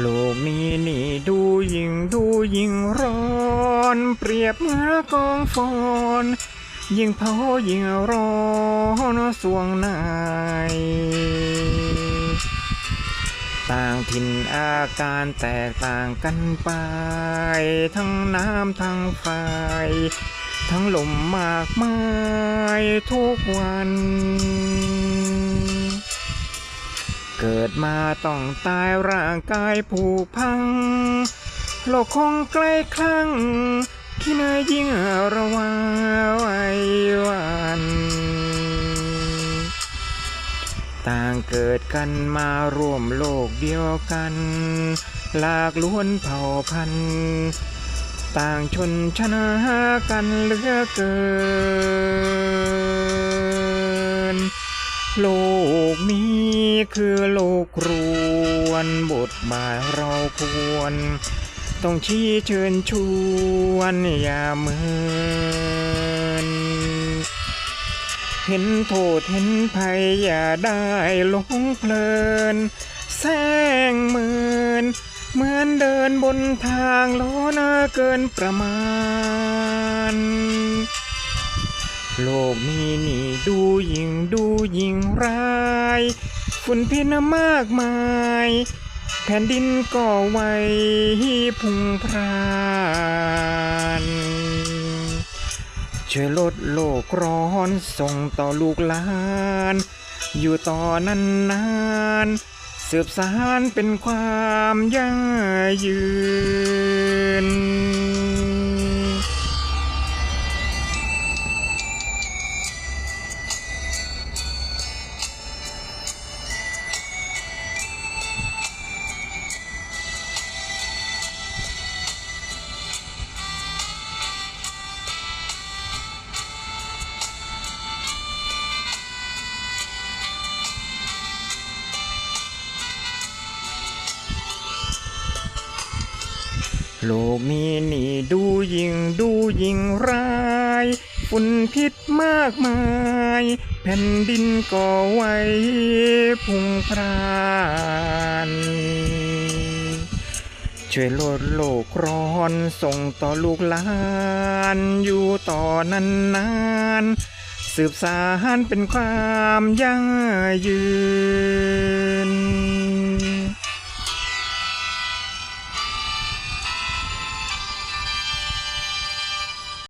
โลกนี้นี่ดูยิ่งดูยิ่งร้อน เปรียบเหมือนกองฟอน ยิ่งเผายิ่งร้อนสวงในต่างถิ่นอาการแตกต่างกันไป ทั้งน้ำทั้งไฟ ทั้งลมมากมายทุกวัน เกิดมาต้องตายร่างกายผุพัง โลกคงใกล้คลั่งที่เนยยิ่งระวาไว้วันต่างเกิดกันมาร่วมโลกเดียวกัน หลากล้วนเผ่าพันธุ์ต่างชนชนะกันเหลือเกิน โลกนี้ คือโลกรวนบทบาทเราควร ต้องชี้เชิญชวนอย่าเมินเห็นโทษเห็นภัยอย่าได้หลงเพลิน แสงเหมือนเหมือนเดินบนทางล้อหน้าเกินประมาณ โลกนี้นี่ดูยิ่งดูยิ่งร้าย ฝุ่นพิษมากมาย แผ่นดินก็ไหวพุงพรานช่วยลดโลกร้อนส่งต่อลูกหลาน อยู่ต่อนั้นนานๆสืบสารเป็นความยั่งยืน โลกนี้นี่ดูยิ่งดูยิ่งร้ายฝุ่นพิษมากมาย แผ่นดินก็ไหวพุงพรานช่วยลดโลกร้อนส่งต่อลูกหลานอยู่ต่อนั้นนานสืบสารเป็นความยั่งยืน